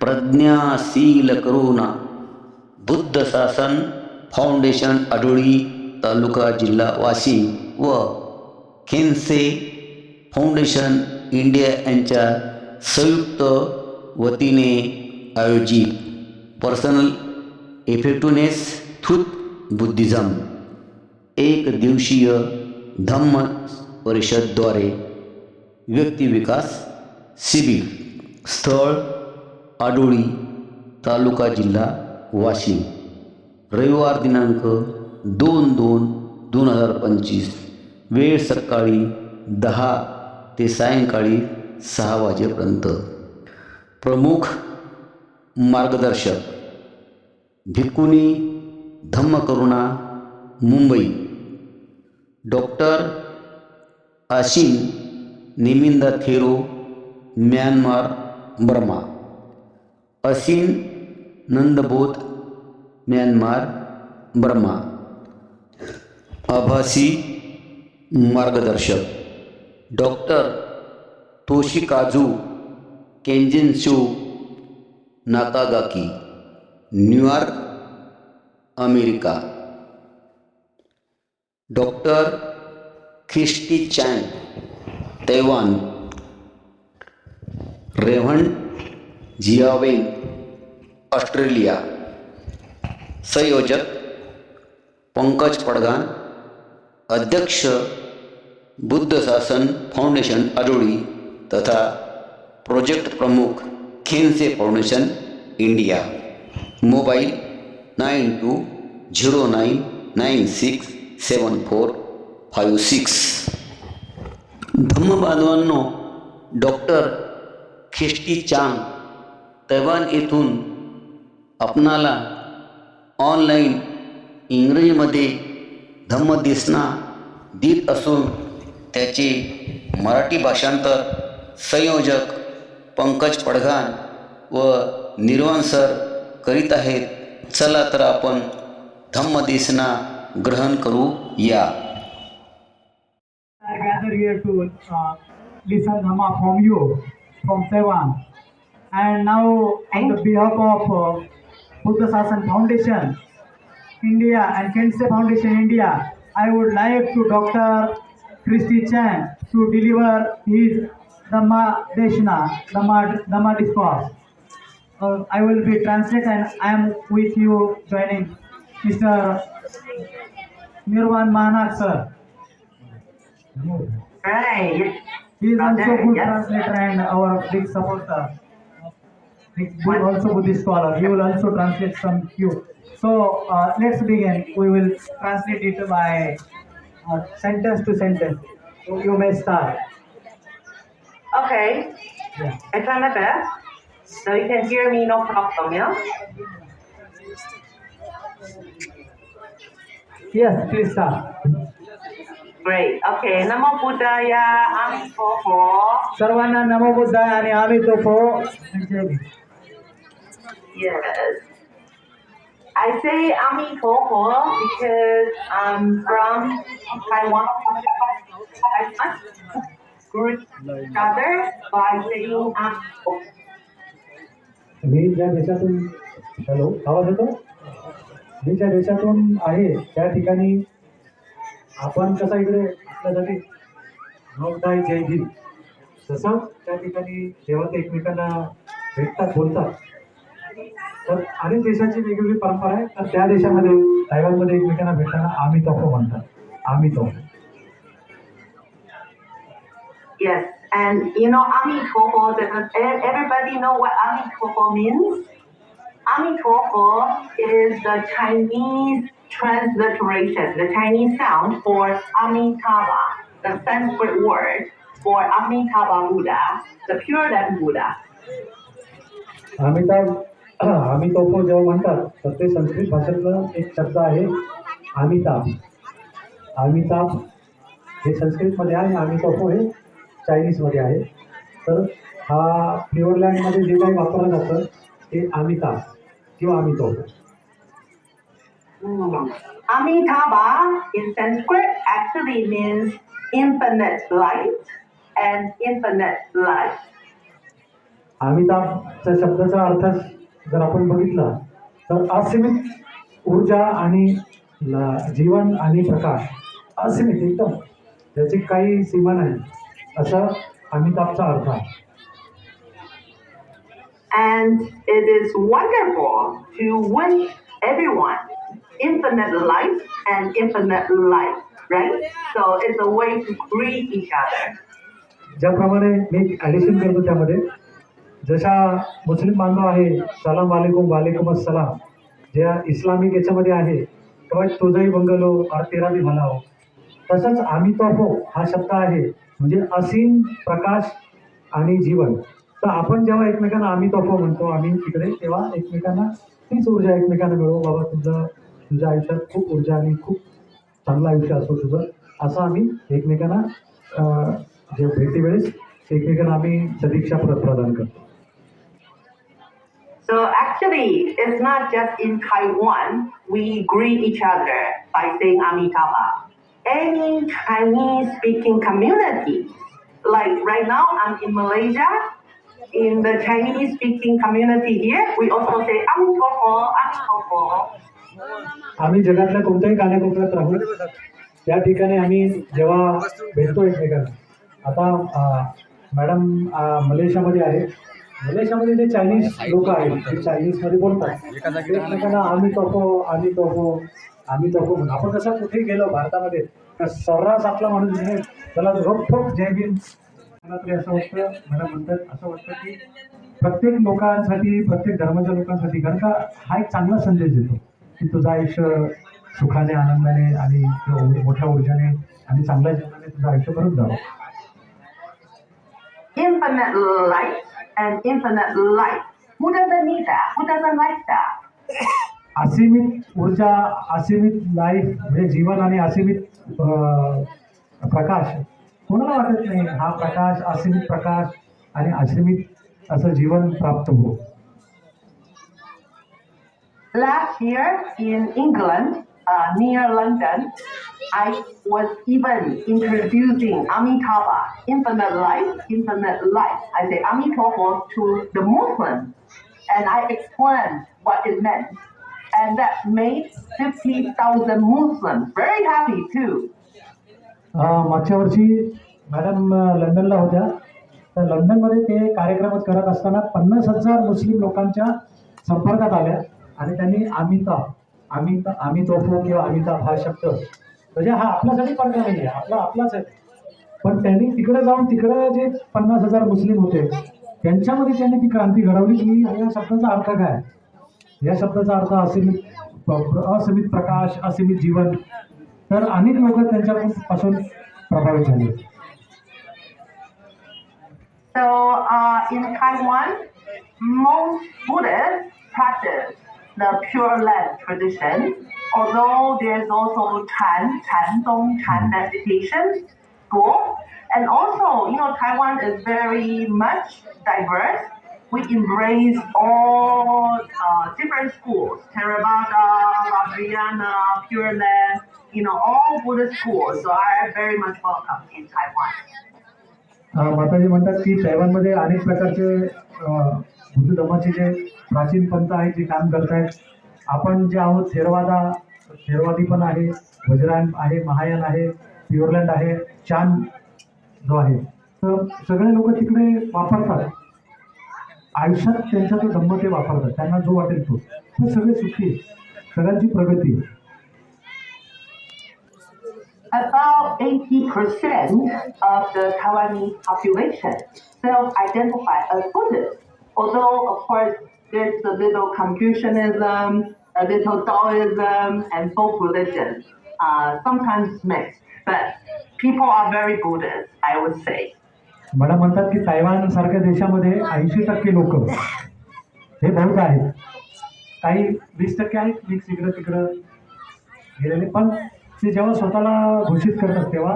प्रज्ञाशील करुणा. बुद्ध शासन फाउंडेशन अडोळी तालुका जिल्हा वाशिम व खेनसे फाउंडेशन इंडिया यांच्या संयुक्त वतीने आयोजित पर्सनल इफेक्टिव्हनेस थ्रूथ बुद्धिझम एक दिवसीय धम्म परिषदद्वारे व्यक्तिविकास शिबिर स्थळ आडोळी तालुका जिल्हा वाशिम. रविवार दिनांक दोन दोन दोन हजार पंचवीस वेळ सकाळी दहा ते सायंकाळी सहा वाजेपर्यंत. प्रमुख मार्गदर्शक भिकुनी Dhammakaruna Mumbai. Doctor Ashin Niminda Thero Myanmar Burma. Asin Nandabodh Myanmar Burma. आभासी मार्गदर्शक। Doctor Toshikazu Kenjinshu Nakagaki New York, America. Doctor Christie Chan Taiwan. Reverend Jiaweng Australia. संयोजक, पंकज पडगान, अध्यक्ष, बुद्ध शासन फाउंडेशन आडोळी तथा प्रोजेक्ट प्रमुख Khyentse foundation India. Mobile nine two zero nine nine six seven four five six. धम्म धम्मबांधवांनो doctor Christie Chang Taiwan येथून आपणाला online इंग्रजीमध्ये धम्मदेसना देत असून त्याचे मराठी भाषांतर संयोजक पंकज पडघान व निर्वाण सर करीत आहेत चला तर आपण धम्मदेसना ग्रहण करू या I gather here to uh, listen Dhamma from you, from Taiwan. And now, on the behalf of uh, Buddha Sasan Foundation, India and Kensei Foundation India, I would like to Dr. Christy Chan to deliver his Dhamma Deshna, Dhamma, Dhamma discourse. Uh, I will be translate and I am with you joining Mr. Nirvan Mahanak sir. Right. He is also good Yes. translator and our big supporter also Buddhist scholar. He will also translate some few. So uh, let's begin. We will translate it by uh, sentence to sentence. So you may start. Okay. Yeah. I try my best. So you can hear me no problem, yeah? Yes, please start. Great. Okay. Namo Buddhaya, Amitofo. Sarvana Namo Buddhaya, Amitofo. Thank you. Yes. I say Ami Amitabha because I'm from Taiwan. Taiwan. Greet each by saying Ami Amitabha. मी ज्या देशातून hello आवाज येतो मी ज्या देशातून आहे त्या ठिकाणी आपण कसा इकडे आपल्यासाठी नोंदाई जय हिंद तसं त्या ठिकाणी जेव्हा ते एकमेकांना भेटतात बोलतात तर अनेक देशाची वेगवेगळी परंपरा आहे तर त्या देशामध्ये तायवानमध्ये एकमेकांना भेटताना आम्ही तोफो म्हणतात आम्ही तोफो Yes, and you know Amitabha, that- everybody know what Amitabha means? Amitabha is the Chinese transliteration, the Chinese sound for Amitabha, the Sanskrit word for Amitabha Buddha, the pure land Buddha. Amitabh आम्ही तोफो जेव्हा म्हणतात तर ते संस्कृत भाषेतलं एक शब्द आहे आमिताभ आमिताभ हे संस्कृतमध्ये आहे आणि तोफो हे चायनीजमध्ये आहे. तर हा प्युअरलँडमध्ये जे काही वापरलं जातं ते आमिताभ किंवा आम्ही तोफो Amitabha in Sanskrit actually means infinite light and infinite life. अमिताभच्या शब्दाचा अर्थ जर आपण बघितला तर असीमित ऊर्जा आणि जीवन आणि प्रकाश असीमित एकदम त्याची काही सीमा नाही असं अमिताभचा अर्थ आहे And it is wonderful to wish everyone infinite life and infinite life, right? So it's a way to greet each other. ज्याप्रमाणे मी ॲडिशन करतो त्यामध्ये जशा मुस्लिम बांधव आहे सलाम वालेकुम वालेकुम असलाम ज्या इस्लामिक याच्यामध्ये आहे तेव्हा तुझंही बंगलो और तेरा भी भला हो. तसंच आम्ही तो हो हा शब्द आहे म्हणजे असीम प्रकाश आणि जीवन. तर आपण जेव्हा एकमेकांना आम्ही तोफो म्हणतो आम्ही तिकडे तेव्हा एकमेकांना तीच ऊर्जा एकमेकांना मिळवू बाबा तुझं तुझ्या आयुष्यात खूप ऊर्जा आणि खूप चांगलं आयुष्य असो तुझं असं आम्ही एकमेकांना जे भेटीवेळेस एकमेकांना आम्ही सदिक्षा प्रदान करतो. So actually, it's not just in Taiwan we greet each other by saying Amitabha. Any Chinese-speaking community, like right now I'm in Malaysia, in the Chinese-speaking community here, we also say Amitabha, Amitabha. आम्ही जगातल्या कोणत्याही कानाकोपऱ्यात राहू त्या ठिकाणी आम्ही जेव्हा भेटतो एकमेकांना आता अं, मॅडम अं, मलेशियामध्ये आहे मलेशियामध्ये जे चायनीज लोक आहेत ते चायनीजमध्ये बोलतात. एकमेकांना आम्ही तोफो आम्ही तोफो आम्ही तोफो म्हणून. आपण कसं कुठेही गेलो भारतामध्ये तर सर्रास आपला माणूस म्हणजे त्याला रोखोक जय भीम. मला तरी असं वाटतं मला म्हणतात असं वाटतं की प्रत्येक लोकांसाठी प्रत्येक धर्माच्या लोकांसाठी कारण का हा एक चांगला संदेश देतो की तुझं आयुष्य सुखाने आनंदाने आणि मोठ्या ऊर्जाने आणि चांगल्या जीवनाने तुझं आयुष्य भरून जावं. Infinite life and infinite life. Who doesn't need that? Who doesn't like that? असीमित ऊर्जा असीमित लाईफ म्हणजे जीवन आणि असीमित अं, प्रकाश कोणाला वाटत नाही हा प्रकाश असीमित प्रकाश आणि असीमित असं जीवन प्राप्त हो Last year in England, uh, near London, I was even introducing Amitabha, infinite life, infinite life. I say Amitabha to the Muslims, and I explained what it meant. And that made 50,000 Muslims very happy too. अं, मागच्या वर्षी madam अं, लंडनला होत्या तर लंडनमध्ये ते कार्यक्रम करत असताना पन्नास हजार मुस्लिम लोकांच्या संपर्कात आल्या आणि त्यांनी अमिताभ आम्ही आम्ही तोफो किंवा अमिता हा शब्द म्हणजे हा आपल्यासाठी पर्याय नाही आहे आपला आपलाच आहे. पण त्यांनी तिकडे जाऊन तिकडं जे पन्नास हजार मुस्लिम होते त्यांच्यामध्ये त्यांनी ती क्रांती घडवली की या शब्दाचा अर्थ काय? या शब्दाचा अर्थ असीमित असीमित प्रकाश असीमित जीवन. तर अनेक लोक त्यांच्यापासून प्रभावित झाले. So uh, in Taiwan, most Buddhists practice the Pure Land tradition, although there's also Chan, Chan Dong, Chan meditation school. And also, you know, Taiwan is very much diverse. We embrace all uh, different schools, Theravada, Vajrayana, Pure Land, you know, all Buddhist schools. So are very much welcome in Taiwan. अं, माताजी म्हणतात की तैवानमध्ये अनेक प्रकारचे बुद्ध धर्माचे जे प्राचीन पंथ आहेत जे काम करतायत आपण जे आहोत थेरवादा थेरवादी पण आहे वज्रायन आहे महायान आहे प्युअरलँड आहे चांद जो आहे तर सगळे लोक तिकडे वापरतात आयुष्यात त्यांचा तो धम्म ते वापरतात त्यांना जो वाटेल तो तर सगळे सुखी. सगळ्यांची प्रगती About 80% of the Taiwanese population self-identify as Buddhist. Although, of course, there's a little Confucianism, a little Taoism, and both religions, uh, sometimes mixed. But people are very Buddhist, I would say. मला म्हणतात की Taiwan सारख्या देशामध्ये ऐंशी टक्के लोक हे बौद्ध आहेत काही वीस टक्के आहेत मिक्स इकडं तिकडं गेलेले पण ते जेव्हा स्वतःला घोषित करतात तेव्हा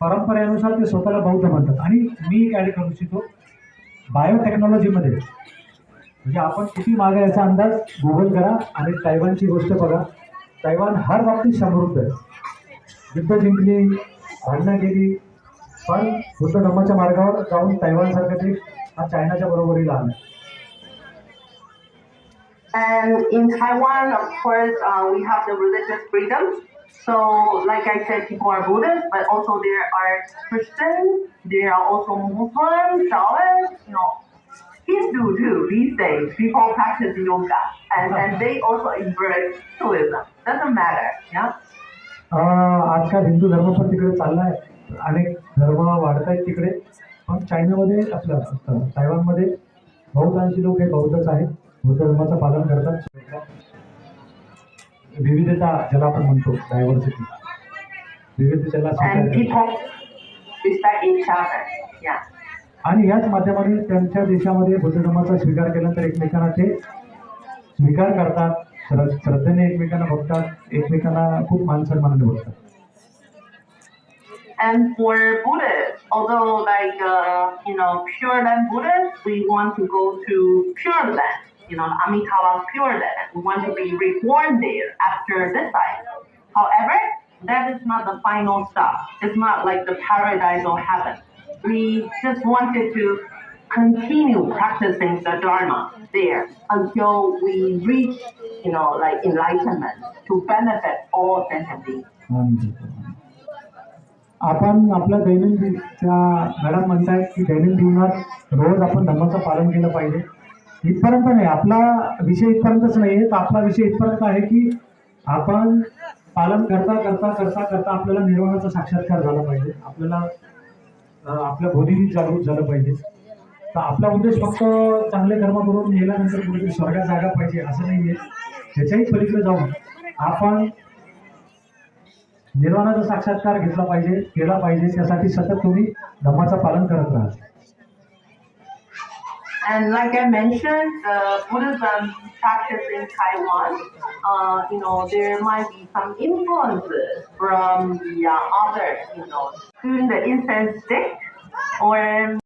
परंपरेनुसार ते स्वतःला बौद्ध म्हणतात आणि मी एक ॲड करू इच्छितो बायोटेक्नॉलॉजीमध्ये. म्हणजे आपण किती मागे याचा अंदाज गुगल करा आणि तायवानची गोष्ट बघा. तायवान हर बाबतीत समृद्ध आहे. युद्ध जिंकली भांडणं केली पण बुद्ध धर्माच्या मार्गावर जाऊन तैवानसारखं ते हा चायनाच्या बरोबरीला आला. And in Taiwan, of course, uh, we have the religious freedom. So, like I said, people are Buddhists, but also there are Christians, there are also Muslims, Taoists, you know, Hindu too these days. People practice yoga, and, and they also embrace Hinduism. Doesn't matter, yeah. अं, आजकाल हिंदू धर्म पण तिकडे चाललाय अनेक धर्म वाढत आहेत तिकडे पण चायनामध्ये आपलं अं, तायवानमध्ये बहुतांशी लोक हे बौद्धच आहेत बौद्ध धर्माचं पालन करतात विविधता ज्याला आपण म्हणतो डायव्हर्सिटी विविधतेला. आणि याच माध्यमाने त्यांच्या देशामध्ये बुद्ध धर्माचा स्वीकार केल्यानंतर एकमेकांना ते स्वीकार करतात श्र- श्रद्धेने एकमेकांना बघतात एकमेकांना खूप मान सन्मानाने बघतात And for Buddhists, although like uh, you know Pure Land Buddhists, we want to go to Pure Land, you know Amitabha's Pure Land. We want to be reborn there after this life. However, that is not the final stop. It's not like the paradise or heaven. We just wanted to continue practicing the Dharma there until we reach, you know, like enlightenment to benefit all sentient beings. आपण आपल्या दैनंदिन त्या madam म्हणतायत की दैनंदिन जीवनात रोज आपण धर्माचं पालन केलं पाहिजे इथपर्यंत नाही आपला विषय इथपर्यंतच नाही आहे तर आपला विषय इथपर्यंत आहे की आपण पालन करता करता करता करता आपल्याला निर्वाणाचा साक्षात्कार झाला पाहिजे. आपल्याला आपल्या बोधीनीत जागृत झालं पाहिजे. तर आपला उद्देश फक्त चांगले कर्म करून गेल्यानंतर कुठेतरी स्वर्गात जागा पाहिजे असं नाही आहे त्याच्याही पलीकडे जाऊन आपण निर्वाणाचा साक्षात्कार घेतला पाहिजे केला पाहिजे. त्यासाठी सतत तुम्ही धर्माचं पालन करत राहा. And like I mentioned, the Buddhism practice in Taiwan, uh, you know, there might be some influences from the uh, other, you know, doing the incense stick or